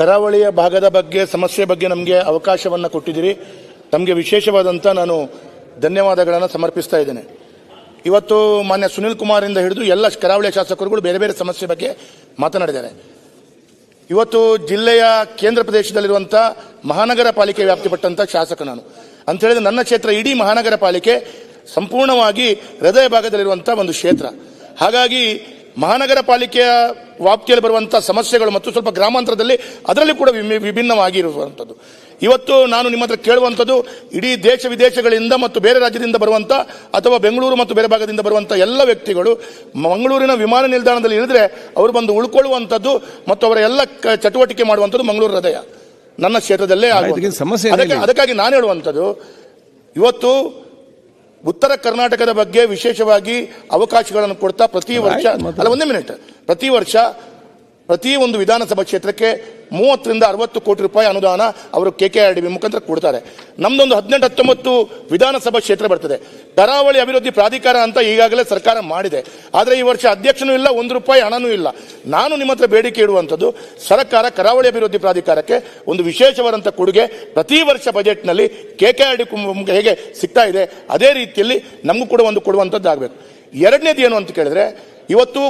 ಕರಾವಳಿಯ ಭಾಗದ ಬಗ್ಗೆ, ಸಮಸ್ಯೆ ಬಗ್ಗೆ ನಮಗೆ ಅವಕಾಶವನ್ನು ಕೊಟ್ಟಿದ್ದೀರಿ. ತಮಗೆ ವಿಶೇಷವಾದಂಥ ನಾನು ಧನ್ಯವಾದಗಳನ್ನು ಸಮರ್ಪಿಸ್ತಾ ಇದ್ದೇನೆ. ಇವತ್ತು ಮಾನ್ಯ ಸುನಿಲ್ ಕುಮಾರಿಂದ ಹಿಡಿದು ಎಲ್ಲ ಕರಾವಳಿಯ ಶಾಸಕರುಗಳು ಬೇರೆ ಬೇರೆ ಸಮಸ್ಯೆ ಬಗ್ಗೆ ಮಾತನಾಡಿದ್ದಾರೆ. ಇವತ್ತು ಜಿಲ್ಲೆಯ ಕೇಂದ್ರ ಪ್ರದೇಶದಲ್ಲಿರುವಂಥ ಮಹಾನಗರ ಪಾಲಿಕೆ ವ್ಯಾಪ್ತಿಪಟ್ಟಂಥ ಶಾಸಕ ನಾನು. ಅಂತ ಹೇಳಿದ್ರೆ ನನ್ನ ಕ್ಷೇತ್ರ ಇಡೀ ಮಹಾನಗರ ಪಾಲಿಕೆ ಸಂಪೂರ್ಣವಾಗಿ ಹೃದಯ ಭಾಗದಲ್ಲಿರುವಂಥ ಒಂದು ಕ್ಷೇತ್ರ. ಹಾಗಾಗಿ ಮಹಾನಗರ ಪಾಲಿಕೆಯ ವ್ಯಾಪ್ತಿಯಲ್ಲಿ ಬರುವಂಥ ಸಮಸ್ಯೆಗಳು ಮತ್ತು ಸ್ವಲ್ಪ ಗ್ರಾಮಾಂತರದಲ್ಲಿ ಅದರಲ್ಲಿ ಕೂಡ ವಿಭಿನ್ನವಾಗಿರುವಂಥದ್ದು ಇವತ್ತು ನಾನು ನಿಮ್ಮ ಹತ್ರ ಕೇಳುವಂಥದ್ದು ಇಡೀ ದೇಶ ವಿದೇಶಗಳಿಂದ ಮತ್ತು ಬೇರೆ ರಾಜ್ಯದಿಂದ ಬರುವಂಥ ಅಥವಾ ಬೆಂಗಳೂರು ಮತ್ತು ಬೇರೆ ಭಾಗದಿಂದ ಬರುವಂಥ ಎಲ್ಲ ವ್ಯಕ್ತಿಗಳು ಮಂಗಳೂರಿನ ವಿಮಾನ ನಿಲ್ದಾಣದಲ್ಲಿ ಇಳಿದ್ರೆ ಅವರು ಬಂದು ಉಳ್ಕೊಳ್ಳುವಂಥದ್ದು ಮತ್ತು ಅವರ ಎಲ್ಲ ಕ- ಚಟುವಟಿಕೆ ಮಾಡುವಂಥದ್ದು ಮಂಗಳೂರು ಹೃದಯ. ನನ್ನ ಕ್ಷೇತ್ರದಲ್ಲೇ. ಇದಕ್ಕೆ ಸಮಸ್ಯೆ ಅದಕ್ಕೆ ಅದಕ್ಕಾಗಿ ನಾನು ಹೇಳುವಂಥದ್ದು ಇವತ್ತು ಉತ್ತರ ಕರ್ನಾಟಕದ ಬಗ್ಗೆ ವಿಶೇಷವಾಗಿ ಅವಕಾಶಗಳನ್ನು ಕೊಡ್ತಾ ಪ್ರತಿ ವರ್ಷ ಅಲ್ಲ ಒಂದೇ ಮಿನಿಟ್ ಪ್ರತಿ ವರ್ಷ ಪ್ರತಿ ಒಂದು ವಿಧಾನಸಭಾ ಕ್ಷೇತ್ರಕ್ಕೆ ಮೂವತ್ತರಿಂದ ಅರವತ್ತು ಕೋಟಿ ರೂಪಾಯಿ ಅನುದಾನ ಅವರು K K R D B ಮುಖಾಂತರ ಕೊಡ್ತಾರೆ. ನಮ್ದೊಂದು ಹದಿನೆಂಟು, ಹತ್ತೊಂಬತ್ತು ವಿಧಾನಸಭಾ ಕ್ಷೇತ್ರ ಬರ್ತದೆ. ಕರಾವಳಿ ಅಭಿವೃದ್ಧಿ ಪ್ರಾಧಿಕಾರ ಅಂತ ಈಗಾಗಲೇ ಸರ್ಕಾರ ಮಾಡಿದೆ. ಆದರೆ ಈ ವರ್ಷ ಅಧ್ಯಕ್ಷನೂ ಇಲ್ಲ, ಒಂದು ರೂಪಾಯಿ ಹಣನೂ ಇಲ್ಲ. ನಾನು ನಿಮ್ಮ ಹತ್ರ ಬೇಡಿಕೆ ಇಡುವಂಥದ್ದು, ಸರ್ಕಾರ ಕರಾವಳಿ ಅಭಿವೃದ್ಧಿ ಪ್ರಾಧಿಕಾರಕ್ಕೆ ಒಂದು ವಿಶೇಷವಾದಂಥ ಕೊಡುಗೆ ಪ್ರತಿ ವರ್ಷ ಬಜೆಟ್ನಲ್ಲಿ ಕೆ ಕೆ ಆರ್ ಡಿ ಹೇಗೆ ಸಿಗ್ತಾ ಇದೆ, ಅದೇ ರೀತಿಯಲ್ಲಿ ನಮಗೂ ಕೂಡ ಒಂದು ಕೊಡುವಂಥದ್ದು ಆಗಬೇಕು ಎರಡನೇದು ಏನು ಅಂತ ಕೇಳಿದ್ರೆ, ಇವತ್ತು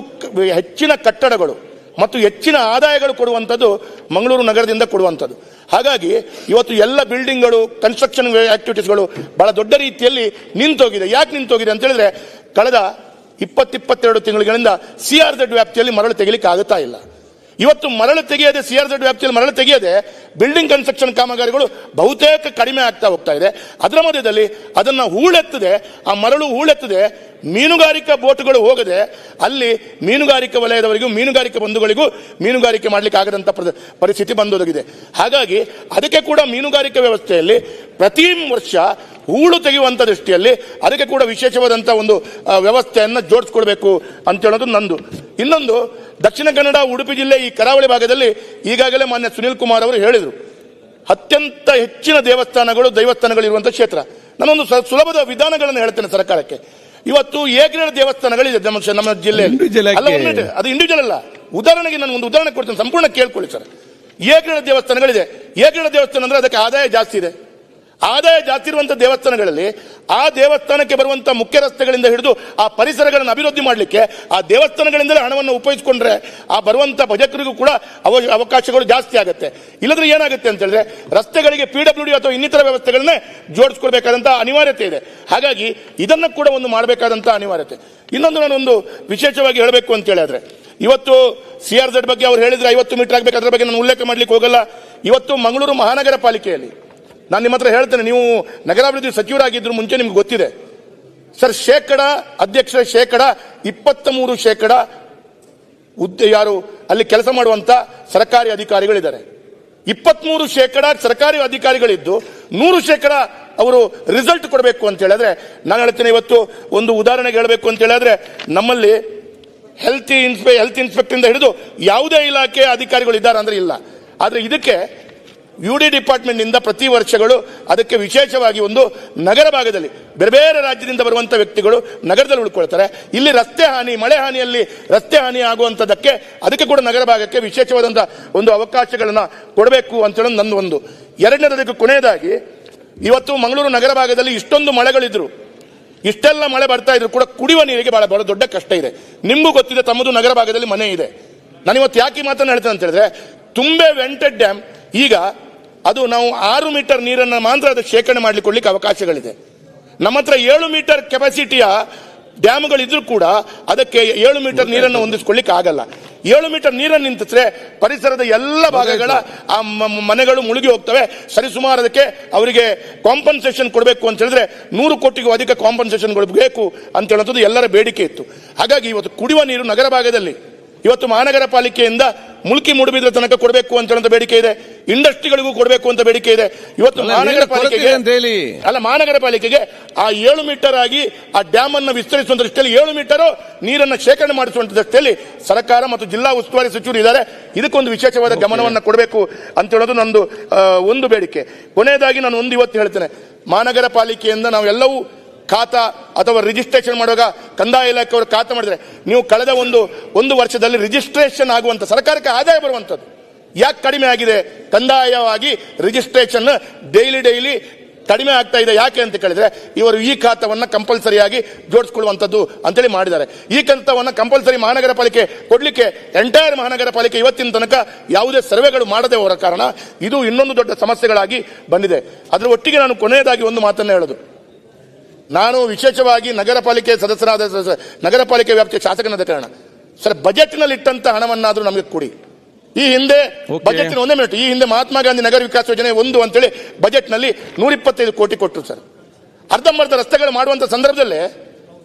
ಹೆಚ್ಚಿನ ಕಟ್ಟಡಗಳು ಮತ್ತು ಹೆಚ್ಚಿನ ಆದಾಯಗಳು ಕೊಡುವಂಥದ್ದು ಮಂಗಳೂರು ನಗರದಿಂದ ಕೊಡುವಂಥದ್ದು. ಹಾಗಾಗಿ ಇವತ್ತು ಎಲ್ಲ ಬಿಲ್ಡಿಂಗ್ಗಳು ಕನ್ಸ್ಟ್ರಕ್ಷನ್ ಆಕ್ಟಿವಿಟೀಸ್ಗಳು ಬಹಳ ದೊಡ್ಡ ರೀತಿಯಲ್ಲಿ ನಿಂತೋಗಿದೆ. ಯಾಕೆ ನಿಂತೋಗಿದೆ ಅಂತ ಹೇಳಿದ್ರೆ, ಕಳೆದ ಇಪ್ಪತ್ತಿಪ್ಪತ್ತೆರಡು ತಿಂಗಳುಗಳಿಂದ ಸಿ ಆರ್ ಝೆಡ್ ವ್ಯಾಪ್ತಿಯಲ್ಲಿ ಮರಳು ತೆಗಿಲಿಕ್ಕೆ ಆಗುತ್ತಾ ಇಲ್ಲ. ಇವತ್ತು ಮರಳು ತೆಗೆಯದೆ ಸಿ ಆರ್ ಝೆಡ್ ವ್ಯಾಪ್ತಿಯಲ್ಲಿ ಮರಳು ತೆಗೆಯದೆ ಬಿಲ್ಡಿಂಗ್ ಕನ್ಸ್ಟ್ರಕ್ಷನ್ ಕಾಮಗಾರಿಗಳು ಬಹುತೇಕ ಕಡಿಮೆ ಆಗ್ತಾ ಹೋಗ್ತಾ ಇದೆ. ಅದರ ಮಧ್ಯದಲ್ಲಿ ಅದನ್ನು ಹೂಳೆತ್ತದೆ, ಆ ಮರಳು ಹೂಳೆತ್ತದೆ, ಮೀನುಗಾರಿಕಾ ಬೋಟ್ಗಳು ಹೋಗದೆ ಅಲ್ಲಿ ಮೀನುಗಾರಿಕಾ ವಲಯದವರಿಗೂ, ಮೀನುಗಾರಿಕೆ ಬಂಧುಗಳಿಗೂ ಮೀನುಗಾರಿಕೆ ಮಾಡಲಿಕ್ಕೆ ಆಗದಂಥ ಪ್ರ- ಪರಿಸ್ಥಿತಿ ಬಂದೊದಗಿದೆ. ಹಾಗಾಗಿ ಅದಕ್ಕೆ ಕೂಡ ಮೀನುಗಾರಿಕೆ ವ್ಯವಸ್ಥೆಯಲ್ಲಿ ಪ್ರತಿ ವರ್ಷ ಹೂಳು ತೆಗೆಯುವಂಥ ದೃಷ್ಟಿಯಲ್ಲಿ ಅದಕ್ಕೆ ಕೂಡ ವಿಶೇಷವಾದಂಥ ಒಂದು ವ್ಯವಸ್ಥೆಯನ್ನು ಜೋಡಿಸ್ಕೊಳ್ಬೇಕು ಅಂತ ಹೇಳೋದು ನಂದು. ಇನ್ನೊಂದು ದಕ್ಷಿಣ ಕನ್ನಡ ಉಡುಪಿ ಜಿಲ್ಲೆ ಈ ಕರಾವಳಿ ಭಾಗದಲ್ಲಿ ಈಗಾಗಲೇ ಮಾನ್ಯ ಸುನೀಲ್ ಕುಮಾರ್ ಅವರು ಹೇಳಿದರು. ಅತ್ಯಂತ ಹೆಚ್ಚಿನ ದೇವಸ್ಥಾನಗಳು ದೈವಸ್ಥಾನಗಳು ಇರುವಂಥ ಕ್ಷೇತ್ರ. ನಾನೊಂದು ಸುಲಭದ ವಿಧಾನಗಳನ್ನು ಹೇಳ್ತೇನೆ ಸರ್ಕಾರಕ್ಕೆ. ಇವತ್ತು ಎ ಗ್ರೇಡ್ ದೇವಸ್ಥಾನಗಳಿದೆ ನಮ್ಮ ನಮ್ಮ ಜಿಲ್ಲೆಯಲ್ಲಿ? ಅದು ಇಂಡಿವಿಜುವಲ್ ಅಲ್ಲ. ಉದಾಹರಣೆಗೆ ನಾನು ಒಂದು ಉದಾಹರಣೆ ಕೊಡ್ತೇನೆ ಸಂಪೂರ್ಣ ಕೇಳ್ಕೊಳ್ಳಿ ಸರ್. ಎ ಗ್ರೇಡ್ ದೇವಸ್ಥಾನಗಳಿದೆ. ಎ ಗ್ರೇಡ್ ದೇವಸ್ಥಾನ ಅಂದ್ರೆ ಅದಕ್ಕೆ ಆದಾಯ ಜಾಸ್ತಿ ಇದೆ. ಆದಾಯ ಜಾಸ್ತಿ ಇರುವಂತಹ ದೇವಸ್ಥಾನಗಳಲ್ಲಿ ಆ ದೇವಸ್ಥಾನಕ್ಕೆ ಬರುವಂತ ಮುಖ್ಯ ರಸ್ತೆಗಳಿಂದ ಹಿಡಿದು ಆ ಪರಿಸರಗಳನ್ನು ಅಭಿವೃದ್ಧಿ ಮಾಡಲಿಕ್ಕೆ ಆ ದೇವಸ್ಥಾನಗಳಿಂದಲೇ ಹಣವನ್ನು ಉಪಯೋಗಿಸಿಕೊಂಡ್ರೆ ಆ ಬರುವಂತ ಭಜಕರಿಗೂ ಕೂಡ ಅವ, ಅವಕಾಶಗಳು ಜಾಸ್ತಿ ಆಗುತ್ತೆ. ಇಲ್ಲದ್ರೆ ಏನಾಗುತ್ತೆ ಅಂತ ಹೇಳಿದ್ರೆ ರಸ್ತೆಗಳಿಗೆ ಪಿ ಡಬ್ಲ್ಯೂ ಅಥವಾ ಇನ್ನಿತರ ವ್ಯವಸ್ಥೆಗಳನ್ನೇ ಜೋಡಿಸ್ಕೊಳ್ಬೇಕಾದಂತಹ ಅನಿವಾರ್ಯತೆ ಇದೆ. ಹಾಗಾಗಿ ಇದನ್ನ ಕೂಡ ಒಂದು ಮಾಡಬೇಕಾದಂತ ಅನಿವಾರ್ಯತೆ. ಇನ್ನೊಂದು ನಾನು ಒಂದು ವಿಶೇಷವಾಗಿ ಹೇಳಬೇಕು ಅಂತ ಹೇಳಿದ್ರೆ, ಇವತ್ತು ಸಿ ಆರ್ ಝಡ್ ಬಗ್ಗೆ ಅವ್ರು ಹೇಳಿದ್ರೆ ಐವತ್ತು ಮೀಟರ್ ಆಗಬೇಕು, ಅದರ ಬಗ್ಗೆ ನಾನು ಉಲ್ಲೇಖ ಮಾಡಲಿಕ್ಕೆ ಹೋಗಲ್ಲ. ಇವತ್ತು ಮಂಗಳೂರು ಮಹಾನಗರ ಪಾಲಿಕೆಯಲ್ಲಿ ನಾನು ನಿಮ್ಮ ಹತ್ರ ಹೇಳ್ತೇನೆ, ನೀವು ನಗರಾಭಿವೃದ್ಧಿ ಸಚಿವರಾಗಿದ್ದರೂ ಮುಂಚೆ ನಿಮ್ಗೆ ಗೊತ್ತಿದೆ. ಸರ್, ಶೇಕಡ ಅಧ್ಯಕ್ಷರ ಶೇಕಡ ಇಪ್ಪತ್ತ ಮೂರು ಶೇಕಡ ಹುದ್ದೆ ಯಾರು, ಅಲ್ಲಿ ಕೆಲಸ ಮಾಡುವಂತ ಸರ್ಕಾರಿ ಅಧಿಕಾರಿಗಳಿದ್ದಾರೆ. ಇಪ್ಪತ್ಮೂರು ಶೇಕಡ ಸರ್ಕಾರಿ ಅಧಿಕಾರಿಗಳಿದ್ದು, ನೂರು ಶೇಕಡ ಅವರು ರಿಸಲ್ಟ್ ಕೊಡಬೇಕು ಅಂತ ಹೇಳಿದ್ರೆ, ನಾನು ಹೇಳ್ತೇನೆ ಇವತ್ತು ಒಂದು ಉದಾಹರಣೆಗೆ ಹೇಳಬೇಕು ಅಂತ ಹೇಳಿದ್ರೆ, ನಮ್ಮಲ್ಲಿ ಹೆಲ್ತ್ ಇನ್ಸ್ಪೆ ಹೆಲ್ತ್ ಇನ್ಸ್ಪೆಕ್ಟರ್ ಇಂದ ಹಿಡಿದು ಯಾವುದೇ ಇಲಾಖೆ ಅಧಿಕಾರಿಗಳು ಇದ್ದಾರೆ ಅಂದ್ರೆ ಇಲ್ಲ. ಆದ್ರೆ ಇದಕ್ಕೆ ಯು ಡಿ ಡಿಪಾರ್ಟ್ಮೆಂಟ್ನಿಂದ ಪ್ರತಿ ವರ್ಷಗಳು ಅದಕ್ಕೆ ವಿಶೇಷವಾಗಿ ಒಂದು ನಗರ ಭಾಗದಲ್ಲಿ ಬೇರೆ ಬೇರೆ ರಾಜ್ಯದಿಂದ ಬರುವಂಥ ವ್ಯಕ್ತಿಗಳು ನಗರದಲ್ಲಿ ಉಳ್ಕೊಳ್ತಾರೆ. ಇಲ್ಲಿ ರಸ್ತೆ ಹಾನಿ, ಮಳೆ ಹಾನಿಯಲ್ಲಿ ರಸ್ತೆ ಹಾನಿ ಆಗುವಂತದಕ್ಕೆ ಅದಕ್ಕೆ ಕೂಡ ನಗರ ಭಾಗಕ್ಕೆ ವಿಶೇಷವಾದಂಥ ಒಂದು ಅವಕಾಶಗಳನ್ನ ಕೊಡಬೇಕು ಅಂತ ಹೇಳೋದು ನನ್ನ ಒಂದು ಎರಡನೇದಕ್ಕೆ ಕೊನೆಯದಾಗಿ ಇವತ್ತು ಮಂಗಳೂರು ನಗರ ಭಾಗದಲ್ಲಿ ಇಷ್ಟೊಂದು ಮಳೆಗಳಿದ್ರು. ಇಷ್ಟೆಲ್ಲ ಮಳೆ ಬರ್ತಾ ಇದ್ರು ಕೂಡ ಕುಡಿಯುವ ನೀರಿಗೆ ಬಹಳ ಬಹಳ ದೊಡ್ಡ ಕಷ್ಟ ಇದೆ. ನಿಮಗೂ ಗೊತ್ತಿದೆ, ತಮ್ಮದು ನಗರ ಭಾಗದಲ್ಲಿ ಮನೆ ಇದೆ. ನಾನು ಇವತ್ತು ಯಾಕೆ ಮಾತನ್ನು ಅಂತ ಹೇಳಿದ್ರೆ, ತುಂಬೆ ವೆಂಟೆಡ್ ಡ್ಯಾಮ್ ಈಗ ಅದು ನಾವು ಆರು ಮೀಟರ್ ನೀರನ್ನು ಮಾತ್ರ ಅದಕ್ಕೆ ಶೇಖರಣೆ ಮಾಡ್ಲಿಕ್ಕೆ ಅವಕಾಶಗಳಿದೆ. ನಮ್ಮ ಹತ್ರ ಏಳು ಮೀಟರ್ ಕೆಪಾಸಿಟಿಯ ಡ್ಯಾಮ್ಗಳಿದ್ರೂ ಕೂಡ ಅದಕ್ಕೆ ಏಳು ಮೀಟರ್ ನೀರನ್ನು ಹೊಂದಿಸ್ಕೊಳ್ಳಿಕ್ಕೆ ಆಗಲ್ಲ. ಏಳು ಮೀಟರ್ ನೀರನ್ನು ನಿಂತಿದ್ರೆ ಪರಿಸರದ ಎಲ್ಲ ಭಾಗಗಳ ಆ ಮನೆಗಳು ಮುಳುಗಿ ಹೋಗ್ತವೆ. ಸರಿಸುಮಾರು ಅದಕ್ಕೆ ಅವರಿಗೆ ಕಾಂಪನ್ಸೇಷನ್ ಕೊಡಬೇಕು ಅಂತ ಹೇಳಿದ್ರೆ ನೂರು ಕೋಟಿಗೂ ಅಧಿಕ ಕಾಂಪನ್ಸೇಷನ್ಗಳು ಬೇಕು ಅಂತ ಹೇಳುವಂಥದ್ದು ಎಲ್ಲರ ಬೇಡಿಕೆ ಇತ್ತು. ಹಾಗಾಗಿ ಇವತ್ತು ಕುಡಿಯುವ ನೀರು ನಗರ ಭಾಗದಲ್ಲಿ ಇವತ್ತು ಮಹಾನಗರ ಪಾಲಿಕೆಯಿಂದ ಮುಲ್ಕಿ ಮೂಡುಬಿದ್ರ ತನಕ ಕೊಡಬೇಕು ಅಂತ ಬೇಡಿಕೆ ಇದೆ. ಇಂಡಸ್ಟ್ರಿಗಳಿಗೂ ಕೊಡಬೇಕು ಅಂತ ಬೇಡಿಕೆ ಇದೆ. ಇವತ್ತು ಮಹಾನಗರ ಪಾಲಿಕೆಗೆ ಅಂತ ಹೇಳಿ. ಅಲ್ಲ ಮಹಾನಗರ ಪಾಲಿಕೆಗೆ ಆ ಏಳು ಮೀಟರ್ ಆಗಿ ಆ ಡ್ಯಾಮ್ ಅನ್ನು ವಿಸ್ತರಿಸುವ ದೃಷ್ಟಿಯಲ್ಲಿ ಏಳು ಮೀಟರ್ ನೀರನ್ನು ಶೇಖರಣೆ ಮಾಡಿಸುವಂತ ದೃಷ್ಟಿಯಲ್ಲಿ ಸರ್ಕಾರ ಮತ್ತು ಜಿಲ್ಲಾ ಉಸ್ತುವಾರಿ ಸಚಿವರು ಇದ್ದಾರೆ. ಇದಕ್ಕೊಂದು ವಿಶೇಷವಾದ ಗಮನವನ್ನು ಕೊಡಬೇಕು ಅಂತ ಹೇಳೋದು ನಂದು ಒಂದು ಬೇಡಿಕೆ. ಕೊನೆಯದಾಗಿ ನಾನು ಒಂದು ಇವತ್ತು ಹೇಳ್ತೇನೆ. ಮಹಾನಗರ ಪಾಲಿಕೆಯಿಂದ ನಾವೆಲ್ಲವೂ ಖಾತಾ ಅಥವಾ ರಿಜಿಸ್ಟ್ರೇಷನ್ ಮಾಡುವಾಗ ಕಂದಾಯ ಇಲಾಖೆಯವರು ಖಾತೆ ಮಾಡಿದರೆ, ನೀವು ಕಳೆದ ಒಂದು ಒಂದು ವರ್ಷದಲ್ಲಿ ರಿಜಿಸ್ಟ್ರೇಷನ್ ಆಗುವಂತ, ಸರ್ಕಾರಕ್ಕೆ ಆದಾಯ ಬರುವಂಥದ್ದು. ಯಾಕೆ ಕಡಿಮೆ ಆಗಿದೆ? ಕಂದಾಯವಾಗಿ ರಿಜಿಸ್ಟ್ರೇಷನ್ ಡೈಲಿ ಡೈಲಿ ಕಡಿಮೆ ಆಗ್ತಾ ಇದೆ. ಯಾಕೆ ಅಂತ ಕೇಳಿದ್ರೆ, ಇವರು ಈ ಖಾತವನ್ನ ಕಂಪಲ್ಸರಿಯಾಗಿ ಜೋಡಿಸ್ಕೊಳ್ಳುವಂಥದ್ದು ಅಂತೇಳಿ ಮಾಡಿದ್ದಾರೆ. ಈ ಕಂತವನ್ನ ಕಂಪಲ್ಸರಿ ಮಹಾನಗರ ಪಾಲಿಕೆ ಕೊಡ್ಲಿಕ್ಕೆ ಎಂಟೈರ್ ಮಹಾನಗರ ಪಾಲಿಕೆ ಇವತ್ತಿನ ತನಕ ಯಾವುದೇ ಸರ್ವೆಗಳು ಮಾಡದೆ ಹೊರ ಕಾರಣ ಇದು ಇನ್ನೊಂದು ದೊಡ್ಡ ಸಮಸ್ಯೆಗಳಾಗಿ ಬಂದಿದೆ. ಅದರ ಒಟ್ಟಿಗೆ ನಾನು ಕೊನೆಯದಾಗಿ ಒಂದು ಮಾತನ್ನ ಹೇಳೋದು. ನಾನು ವಿಶೇಷವಾಗಿ ನಗರ ಪಾಲಿಕೆ ಸದಸ್ಯರಾದ ನಗರ ಪಾಲಿಕೆ ವ್ಯಾಪ್ತಿಯ ಶಾಸಕನಾದ ಕಾರಣ. ಸರ್ ಬಜೆಟ್ನಲ್ಲಿ ಇಟ್ಟಂತ ಹಣವನ್ನಾದರೂ ನಮಗೆ ಕೊಡಿ. ಈ ಹಿಂದೆ. ಬಜೆಟ್ ಒಂದೇ ಮಿನಿಟ್ ಈ ಹಿಂದೆ ಮಹಾತ್ಮ ಗಾಂಧಿ ನಗರ ವಿಕಾಸ ಯೋಜನೆ ಒಂದು ಅಂತೇಳಿ ಬಜೆಟ್ನಲ್ಲಿ ನೂರ ಇಪ್ಪತ್ತೈದು ಕೋಟಿ ಕೊಟ್ಟರು ಸರ್. ಅರ್ಧಂಬರ್ಧ ರಸ್ತೆಗಳು ಮಾಡುವಂತ ಸಂದರ್ಭದಲ್ಲೇ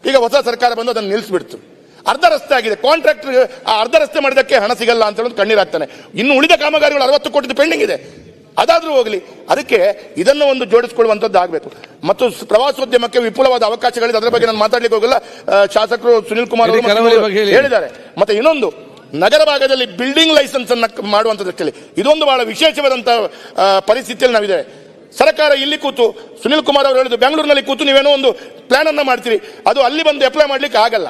ಈಗ ಹೊಸ ಸರ್ಕಾರ ಬಂದು ಅದನ್ನು ನಿಲ್ಲಿಸ್ಬಿಡ್ತು. ಅರ್ಧ ರಸ್ತೆ ಆಗಿದೆ. ಕಾಂಟ್ರಾಕ್ಟರ್ ಆ ಅರ್ಧ ರಸ್ತೆ ಮಾಡಿದಕ್ಕೆ ಹಣ ಸಿಗಲ್ಲ ಅಂತ ಹೇಳೋದು ಕಣ್ಣೀರಾಗ್ತಾನೆ ಇನ್ನು ಉಳಿದ ಕಾಮಗಾರಿಗಳು ಅರವತ್ತು ಕೋಟಿ ಪೆಂಡಿಂಗ್ ಇದೆ. ಅದಾದ್ರೂ ಹೋಗಲಿ. ಅದಕ್ಕೆ ಇದನ್ನು ಒಂದು ಜೋಡಿಸಿಕೊಳ್ಳುವಂಥದ್ದು ಆಗಬೇಕು. ಮತ್ತು ಪ್ರವಾಸೋದ್ಯಮಕ್ಕೆ ವಿಪುಲವಾದ ಅವಕಾಶಗಳಿದೆ. ಅದರ ಬಗ್ಗೆ ನಾನು ಮಾತಾಡ್ಲಿಕ್ಕೆ ಹೋಗಲ್ಲ. ಶಾಸಕರು ಸುನಿಲ್ ಕುಮಾರ್. ಹೇಳಿದ್ದಾರೆ. ಮತ್ತೆ ಇನ್ನೊಂದು ನಗರ ಭಾಗದಲ್ಲಿ ಬಿಲ್ಡಿಂಗ್ ಲೈಸೆನ್ಸ್ ಅನ್ನ ಮಾಡುವಂತ ದೃಷ್ಟಿಯಲ್ಲಿ ಇದೊಂದು ಬಹಳ ವಿಶೇಷವಾದಂತಹ ಪರಿಸ್ಥಿತಿಯಲ್ಲಿ ನಾವಿದೆ ಸರ್ಕಾರ ಇಲ್ಲಿ ಕೂತು ಸುನಿಲ್ ಕುಮಾರ್ ಅವರು ಹೇಳಿದ್ರು ಬೆಂಗಳೂರಿನಲ್ಲಿ ಕೂತು ನೀವೇನೋ ಒಂದು ಪ್ಲಾನ್ ಅನ್ನ ಮಾಡ್ತೀರಿ. ಅದು ಅಲ್ಲಿ ಬಂದು ಅಪ್ಲೈ ಮಾಡ್ಲಿಕ್ಕೆ ಆಗಲ್ಲ.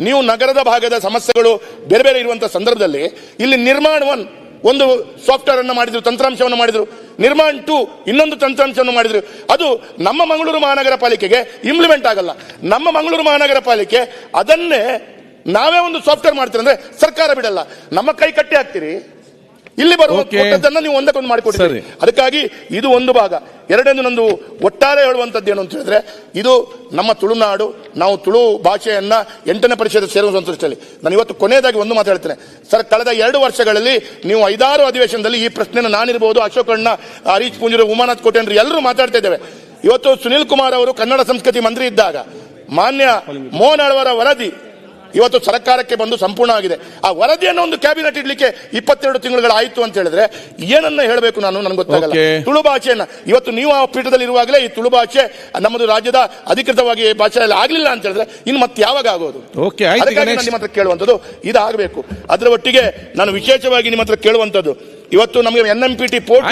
ನೀವು ನಗರದ ಭಾಗದ ಸಮಸ್ಯೆಗಳು ಬೇರೆ ಬೇರೆ ಇರುವಂತಹ ಸಂದರ್ಭದಲ್ಲಿ ಇಲ್ಲಿ ನಿರ್ಮಾಣ ಒನ್ ಒಂದು ಸಾಫ್ಟ್ವೇರ್ ಅನ್ನು ಮಾಡಿದ್ರು, ತಂತ್ರಾಂಶವನ್ನು ಮಾಡಿದ್ರು, ನಿರ್ಮಾಣ ಟು ಇನ್ನೊಂದು ತಂತ್ರಾಂಶವನ್ನು ಮಾಡಿದ್ರು. ಅದು ನಮ್ಮ ಮಂಗಳೂರು ಮಹಾನಗರ ಪಾಲಿಕೆಗೆ ಇಂಪ್ಲಿಮೆಂಟ್ ಆಗಲ್ಲ. ನಮ್ಮ ಮಂಗಳೂರು ಮಹಾನಗರ ಪಾಲಿಕೆ ಅದನ್ನೇ ನಾವೇ ಒಂದು ಸಾಫ್ಟ್ವೇರ್ ಮಾಡ್ತೀರಂದ್ರೆ ಸರ್ಕಾರ ಬಿಡಲ್ಲ. ನಮ್ಮ ಕೈ ಕಟ್ಟಿ ಹಾಕ್ತೀರಿ. ಇಲ್ಲಿ ಬರುವ. ಕೊಟ್ಟದ್ದನ್ನ ನೀವು ಒಂದಕ್ಕೊಂದು ಮಾಡಿಕೊಡ್ತೀರಿ. ಅದಕ್ಕಾಗಿ ಇದು ಒಂದು ಭಾಗ. ಎರಡನೇ ನಂದು ಒಟ್ಟಾರೆ ಹೇಳುವಂಥದ್ದು ಏನು ಅಂತ ಹೇಳಿದ್ರೆ ಇದು ನಮ್ಮ ತುಳುನಾಡು ನಾವು ತುಳು ಭಾಷೆಯನ್ನ ಎಂಟನೇ ಪರಿಷತ್ ಸೇರುವ ಸಂತೋಷದಲ್ಲಿ ನಾನು ಇವತ್ತು ಕೊನೆಯದಾಗಿ ಒಂದು ಮಾತು ಹೇಳ್ತೇನೆ. ಸರ್ ಕಳೆದ ಎರಡು ವರ್ಷಗಳಲ್ಲಿ ನೀವು ಐದಾರು ಅಧಿವೇಶನದಲ್ಲಿ ಈ ಪ್ರಶ್ನೆನ ನಾನಿರ್ಬೋದು. ಅಶೋಕ್ ಅಣ್ಣ ಹರೀಶ್ ಪೂಂಜರು ಉಮಾನಾಥ್ ಕೋಟೆಂಡ್ರಿ ಎಲ್ಲರೂ ಮಾತಾಡ್ತಾ ಇದ್ದೇವೆ. ಇವತ್ತು ಸುನಿಲ್ ಕುಮಾರ್ ಅವರು ಕನ್ನಡ ಸಂಸ್ಕೃತಿ ಮಂತ್ರಿ ಇದ್ದಾಗ ಮಾನ್ಯ ಮೋಹನ್ ಅಳವರ ವರದಿ ಇವತ್ತು ಸರ್ಕಾರಕ್ಕೆ ಬಂದು ಸಂಪೂರ್ಣವಾಗಿದೆ ಆ ವರದಿಯನ್ನು ಒಂದು ಕ್ಯಾಬಿನೆಟ್ ಇಡ್ಲಿಕ್ಕೆ ಇಪ್ಪತ್ತೆರಡು ತಿಂಗಳುಗಳಾಯಿತು ಆಯ್ತು ಅಂತ ಹೇಳಿದ್ರೆ ಏನನ್ನ ಹೇಳಬೇಕು ನಾನು? ನನಗೆ ಗೊತ್ತಾಗಲ್ಲ. ತುಳು ಭಾಷೆಯನ್ನ. ಇವತ್ತು ನೀವು ಆ ಪೀಠದಲ್ಲಿ ಇರುವಾಗಲೇ ಈ ತುಳು ಭಾಷೆ ನಮ್ಮದು ರಾಜ್ಯದ ಅಧಿಕೃತವಾಗಿ ಭಾಷೆಯಲ್ಲಿ ಆಗ್ಲಿಲ್ಲ ಅಂತ ಹೇಳಿದ್ರೆ ಇನ್ನು ಮತ್ತೆ ಯಾವಾಗ ಆಗೋದು? ಓಕೆ ಅದಕ್ಕಾಗಿ ನಾನು. ನಿಮ್ಮ ಹತ್ರ ಕೇಳುವಂಥದ್ದು ಇದಾಗಬೇಕು. ಅದರ ಒಟ್ಟಿಗೆ ನಾನು ವಿಶೇಷವಾಗಿ ನಿಮ್ಮ ಹತ್ರ ಕೇಳುವಂಥದ್ದು ಇವತ್ತು ನಮಗೆ N M P T port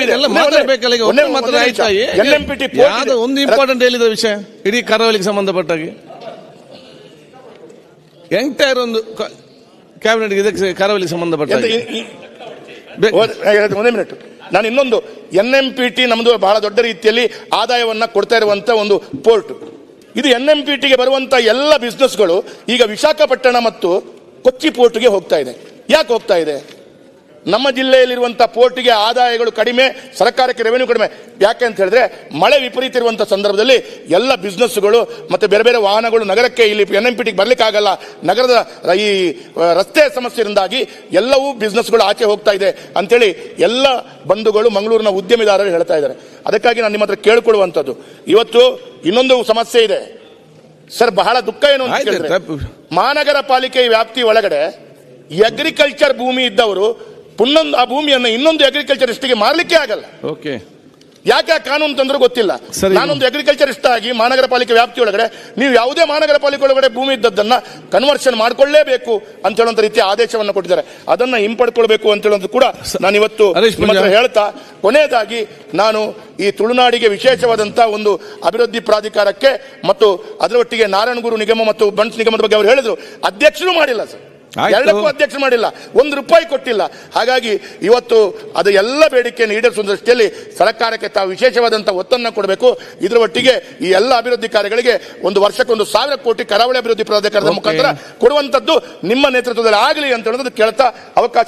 N M P T ಯಾವ್ದು ಒಂದು ಇಂಪಾರ್ಟೆಂಟ್ ಹೇಳಿದ ವಿಷಯ ಇಡೀ ಕರಾವಳಿಗೆ ಸಂಬಂಧಪಟ್ಟಾಗೆ. ಎಂಟೈರ್ ಒಂದು ಕ್ಯಾಬಿನೆಟ್ ಇದಕ್ಕೆ ಕರಾವಳಿಗೆ ಸಂಬಂಧಪಟ್ಟ ಒಂದೇ ಮಿನಿಟ್. ನಾನು ಇನ್ನೊಂದು ಎನ್ ಎಂ ಪಿ ಟಿ ನಮ್ಮದು ಬಹಳ ದೊಡ್ಡ ರೀತಿಯಲ್ಲಿ ಆದಾಯವನ್ನ ಕೊಡ್ತಾ ಇರುವಂತ ಒಂದು ಪೋರ್ಟ್. ಇದು ಎನ್ ಎಂ ಪಿ ಟಿಗೆ ಬರುವಂತ ಎಲ್ಲ ಬಿಸ್ನೆಸ್ಗಳು ಈಗ ವಿಶಾಖಪಟ್ಟಣ ಮತ್ತು ಕೊಚ್ಚಿ ಪೋರ್ಟ್ಗೆ ಹೋಗ್ತಾ ಇದೆ. ಯಾಕೆ ಹೋಗ್ತಾ ಇದೆ? ನಮ್ಮ ಜಿಲ್ಲೆಯಲ್ಲಿರುವಂಥ ಪೋರ್ಟಿಗೆ ಆದಾಯಗಳು ಕಡಿಮೆ ಸರ್ಕಾರಕ್ಕೆ ರೆವೆನ್ಯೂ ಕಡಿಮೆ. ಯಾಕೆ ಅಂತ ಹೇಳಿದ್ರೆ ಮಳೆ ವಿಪರೀತ ಇರುವಂಥ ಸಂದರ್ಭದಲ್ಲಿ ಎಲ್ಲ ಬಿಸ್ನೆಸ್ಗಳು ಮತ್ತೆ ಬೇರೆ ಬೇರೆ ವಾಹನಗಳು ನಗರಕ್ಕೆ ಇಲ್ಲಿ ಎನ್ ಎಂ ಪಿ ಟಿಗೆ ಬರ್ಲಿಕ್ಕೆ ಆಗಲ್ಲ. ನಗರದ ಈ ರಸ್ತೆ ಸಮಸ್ಯೆಯಿಂದಾಗಿ ಎಲ್ಲವೂ ಬಿಸ್ನೆಸ್ಗಳು ಆಚೆ ಹೋಗ್ತಾ ಇದೆ ಅಂತೇಳಿ ಎಲ್ಲ ಬಂಧುಗಳು ಮಂಗಳೂರಿನ ಉದ್ಯಮಿದಾರರು ಹೇಳ್ತಾ ಇದ್ದಾರೆ. ಅದಕ್ಕಾಗಿ ನಾನು ನಿಮ್ಮ ಹತ್ರ ಕೇಳ್ಕೊಳ್ಳುವಂಥದ್ದು. ಇವತ್ತು ಇನ್ನೊಂದು ಸಮಸ್ಯೆ ಇದೆ. ಸರ್ ಬಹಳ ದುಃಖ ಏನು ಅಂತ ಮಹಾನಗರ ಪಾಲಿಕೆ ವ್ಯಾಪ್ತಿ ಒಳಗಡೆ ಅಗ್ರಿಕಲ್ಚರ್ ಭೂಮಿ ಇದ್ದವರು ಪುನ್ನೊಂದು ಆ ಭೂಮಿಯನ್ನು ಇನ್ನೊಂದು ಅಗ್ರಿಕಲ್ಚರಿಸ್ಟ್ಗೆ ಮಾರಲಿಕ್ಕೆ ಆಗಲ್ಲ ಓಕೆ ಯಾಕೆ ಆ ಕಾನೂನು ತಂದ್ರೆ ಗೊತ್ತಿಲ್ಲ. ನಾನೊಂದು ಅಗ್ರಿಕಲ್ಚರಿಸ್ಟ್ ಆಗಿ ಮಹಾನಗರ ಪಾಲಿಕೆ ವ್ಯಾಪ್ತಿಯೊಳಗಡೆ ನೀವು ಯಾವುದೇ ಮಹಾನಗರ ಪಾಲಿಕೆ ಒಳಗಡೆ ಭೂಮಿ ಇದ್ದದ್ದನ್ನ ಕನ್ವರ್ಷನ್ ಮಾಡ್ಕೊಳ್ಳೇಬೇಕು ಅಂತ ಹೇಳುವಂತ ರೀತಿಯ ಆದೇಶವನ್ನು ಕೊಟ್ಟಿದ್ದಾರೆ ಅದನ್ನ ಹಿಂಪಡ್ಕೊಳ್ಬೇಕು ಅಂತ ಹೇಳೋದು ಕೂಡ ನಾನು ಇವತ್ತು. ಹೇಳ್ತಾ ಕೊನೆಯದಾಗಿ ನಾನು ಈ ತುಳುನಾಡಿಗೆ ವಿಶೇಷವಾದಂತಹ ಒಂದು ಅಭಿವೃದ್ಧಿ ಪ್ರಾಧಿಕಾರಕ್ಕೆ ಮತ್ತು ಅದರ ಒಟ್ಟಿಗೆ ನಾರಾಯಣಗುರು ನಿಗಮ ಮತ್ತು ಬನ್ಸ್ ನಿಗಮದ ಬಗ್ಗೆ ಅವರು ಹೇಳಿದ್ರು ಅಧ್ಯಕ್ಷರು ಮಾಡಿಲ್ಲ ಸರ್. ಎರಡಕ್ಕೂ ಅಧ್ಯಕ್ಷ ಮಾಡಿಲ್ಲ ಒಂದು ರೂಪಾಯಿ ಕೊಟ್ಟಿಲ್ಲ. ಹಾಗಾಗಿ ಇವತ್ತು ಅದು ಎಲ್ಲ ಬೇಡಿಕೆಯನ್ನು ಈಡೇರಿಸುವ ದೃಷ್ಟಿಯಲ್ಲಿ ಸರ್ಕಾರಕ್ಕೆ ತಾವು ವಿಶೇಷವಾದಂತಹ ಒತ್ತನ್ನು ಕೊಡಬೇಕು. ಇದರ ಒಟ್ಟಿಗೆ ಈ ಎಲ್ಲ ಅಭಿವೃದ್ಧಿ ಕಾರ್ಯಗಳಿಗೆ ಒಂದು ವರ್ಷಕ್ಕೊಂದು ಸಾವಿರ ಕೋಟಿ ಕರಾವಳಿ ಅಭಿವೃದ್ಧಿ ಪ್ರಾಧಿಕಾರದ. ಮುಖಾಂತರ ಕೊಡುವಂತದ್ದು ನಿಮ್ಮ ನೇತೃತ್ವದಲ್ಲಿ ಆಗಲಿ ಅಂತ ಹೇಳೋದು ಕೇಳ್ತಾ ಅವಕಾಶ